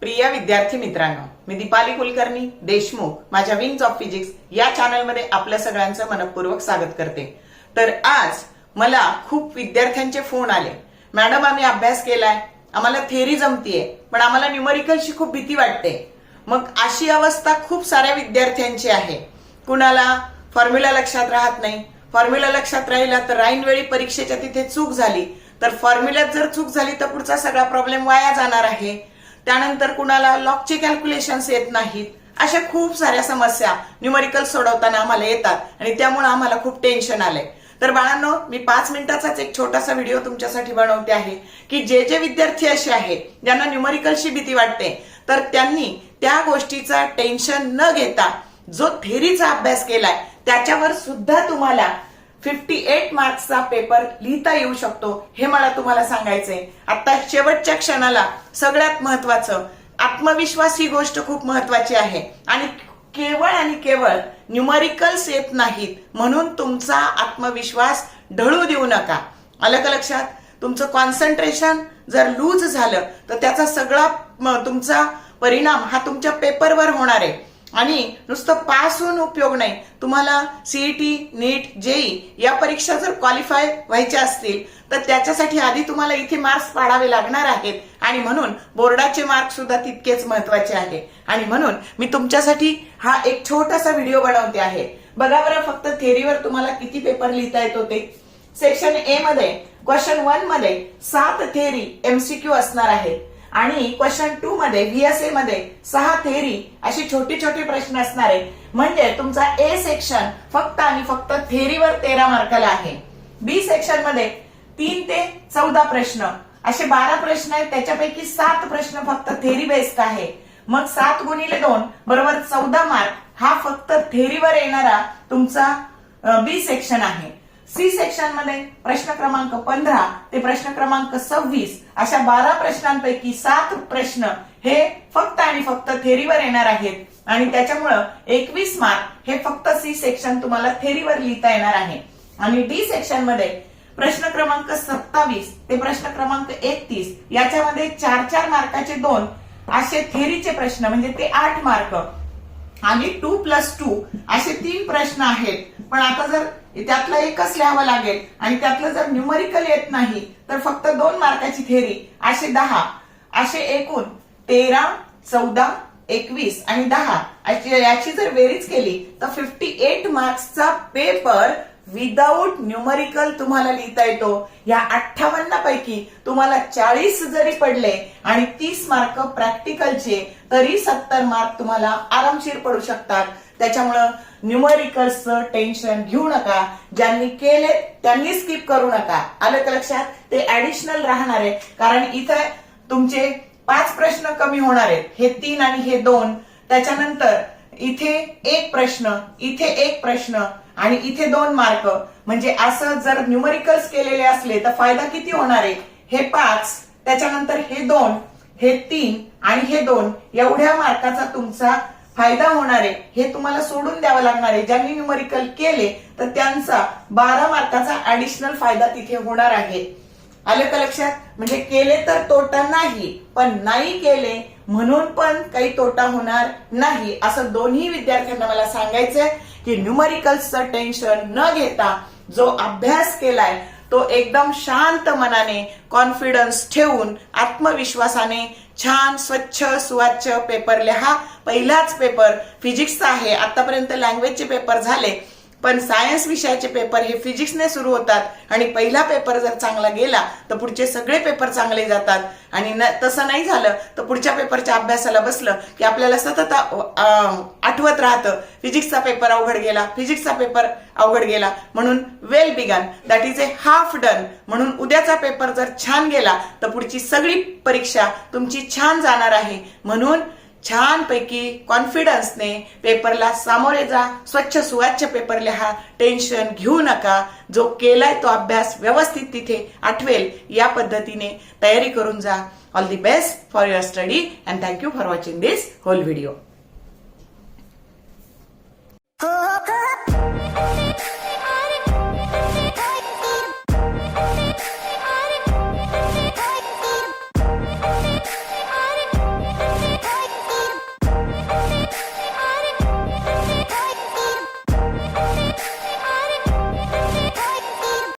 प्रिय विद्यार्थी मित्रांनो मी दीपाली कुलकर्णी देशमुख माझ्या विंग्स ऑफ फिजिक्स या चॅनलमध्ये आपल्या सगळ्यांचं मनपूर्वक स्वागत करते. तर आज मला खूप विद्यार्थ्यांचे फोन आले. मॅडम आम्ही अभ्यास केलाय. आम्हाला थेरी जमतीये पण आम्हाला न्यूमरिकलची खूप भीती वाटते. मग अशी अवस्था खूप साऱ्या विद्यार्थ्यांची आहे. कुणाला फॉर्म्युला लक्षात राहत नाही. फॉर्म्युला लक्षात राहिला तर राईनवेळी परीक्षेच्या तिथे चूक झाली. तर फॉर्म्युल्यात जर चूक झाली तर पुढचा सगळा प्रॉब्लेम वाया जाणार आहे. त्यानंतर कुणाला लॉकचे कॅल्क्युलेशन्स येत नाहीत. अशा खूप साऱ्या समस्या न्यूमरिकल सोडवताना आम्हाला येतात आणि त्यामुळे आम्हाला खूप टेन्शन आलंय. तर बाळांनो मी पाच मिनिटाचाच एक छोटासा व्हिडिओ तुमच्यासाठी बनवते आहे की जे जे विद्यार्थी असे आहेत ज्यांना न्यूमरिकलची भीती वाटते तर त्यांनी त्या गोष्टीचा टेन्शन न घेता जो थेरीचा अभ्यास केलाय त्याच्यावर सुद्धा तुम्हाला फिफ्टी एट मार्क्सचा पेपर लिहिता येऊ शकतो हे मला तुम्हाला सांगायचंय. आता शेवटच्या क्षणाला सगळ्यात महत्वाचं आत्मविश्वास ही गोष्ट खूप महत्वाची आहे. आणि केवळ आणि केवळ न्यूमरिकल्स येत नाहीत म्हणून तुमचा आत्मविश्वास ढळू देऊ नका. आलं का लक्षात? तुमचं कॉन्सन्ट्रेशन जर लूज झालं तर त्याचा सगळा तुमचा परिणाम हा तुमच्या पेपरवर होणार आहे. आणि नुसतं पास होऊन उपयोग नाही. तुम्हाला सीईटी नीट जेई या परीक्षा जर क्वालिफाय व्हायच्या असतील तर त्याच्यासाठी आधी तुम्हाला इथे मार्क्स पाडावे लागणार आहेत. आणि म्हणून बोर्डाचे मार्क सुद्धा तितकेच महत्त्वाचे आहे. आणि म्हणून मी तुमच्यासाठी हा एक छोटासा व्हिडिओ बनवते आहे. बघा बरं फक्त थेरीवर तुम्हाला किती पेपर लिहिता येत होते? सेक्शन ए मध्ये क्वेश्चन वनमध्ये सात थेरी एमसीक्यू असणार आहेत. आणि क्वेश्चन टू मध्ये व्हीएसए मध्ये सहा थेरी अशी छोटे छोटे प्रश्न असणार आहे म्हणजे तुमचा ए सेक्शन फक्त आणि फक्त थेरीवर तेरा मार्काला आहे. बी सेक्शनमध्ये तीन ते चौदा प्रश्न. असे बारा प्रश्न आहेत त्याच्यापैकी सात प्रश्न फक्त थेरी बेस्ड आहे. मग सात गुणिले दोन बरोबर चौदा मार्क हा फक्त थेरीवर येणारा तुमचा बी सेक्शन आहे. सी सेक्शनमध्ये प्रश्न क्रमांक पंधरा ते प्रश्न क्रमांक सव्वीस अशा बारा प्रश्नांपैकी सात प्रश्न हे फक्त आणि फक्त थेरीवर येणार आहेत. आणि त्याच्यामुळं एकवीस मार्क हे फक्त सी सेक्शन तुम्हाला थेरीवर लिहिता येणार आहे. आणि डी सेक्शनमध्ये प्रश्न क्रमांक सत्तावीस ते प्रश्न क्रमांक एकतीस याच्यामध्ये चार चार मार्काचे दोन असे थेरीचे प्रश्न म्हणजे ते आठ मार्क आणि टू प्लस टू असे तीन प्रश्न आहेत. पण आता जर त्यातलं एकच लिहावं लागेल. आणि त्यातलं जर न्यूमरिकल येत नाही तर फक्त दोन मार्काची थेरी असे दहा. असे एकूण तेरा चौदा एकवीस आणि दहा. याची जर बेरीज केली तर फिफ्टी एट मार्क्सचा पेपर विदाऊट न्यूमरिकल तुम्हाला लिहिता येतो. या अठ्ठावन्न पैकी तुम्हाला चाळीस जरी पडले आणि तीस मार्क प्रॅक्टिकलचे तरी सत्तर मार्क तुम्हाला आरामशीर पडू शकतात. त्याच्यामुळं न्यूमरिकल्सचं टेन्शन घेऊ नका. ज्यांनी केले त्यांनी स्किप करू नका. आलं तर लक्षात? ते ऍडिशनल राहणार आहे कारण इथं तुमचे पाच प्रश्न कमी होणार आहेत. हे तीन आणि हे दोन. त्याच्यानंतर इथे एक प्रश्न इथे एक प्रश्न आणि इथे दोन मार्क. म्हणजे असं जर न्यूमरिकल्स केलेले असले तर फायदा किती होणार आहे? हे पाच त्याच्यानंतर हे दोन हे तीन आणि हे दोन. एवढ्या मार्काचा तुमचा फायदा होणार आहे हे तुम्हाला सोडून द्यावं लागणार आहे ज्यांनी न्यूमरिकल केले तर त्यांचा बारा मार्काचा ऍडिशनल फायदा तिथे होणार आहे. आलं का लक्षात? म्हणजे केले तर तोटा नाही पण नाही केले म्हणून पण काही तोटा होणार नाही. असं दोन्ही विद्यार्थ्यांना मला सांगायचंय की न्यूमरिकल्सचं टेन्शन न घेता जो अभ्यास केलाय तो एकदम शांत मनाने कॉन्फिडन्स ठेवून आत्मविश्वासाने छान स्वच्छ सुवाच्छ पेपर लिहा. पहिलाच पेपर फिजिक्सचा आहे. आतापर्यंत लँग्वेजचे पेपर झाले. पण सायन्स विषयाचे पेपर हे फिजिक्सने सुरू होतात. आणि पहिला पेपर जर चांगला गेला तर पुढचे सगळे पेपर चांगले जातात. आणि न- तसं नाही झालं तर पुढच्या पेपरच्या अभ्यासाला बसलं की आपल्याला सतत आठवत राहतं. फिजिक्सचा पेपर अवघड गेला फिजिक्सचा पेपर अवघड गेला. म्हणून well begun that is a half done म्हणून उद्याचा पेपर जर छान गेला तर पुढची सगळी परीक्षा तुमची छान जाणार आहे. म्हणून छानपैकी कॉन्फिडन्सने पेपरला सामोरे जा स्वच्छ सुवाच्य पेपर लिहा टेन्शन घेऊ नका. जो केलाय तो अभ्यास व्यवस्थित तिथे आठवेल. या पद्धतीने तयारी करून जा. All the best for your study and thank you for watching this whole video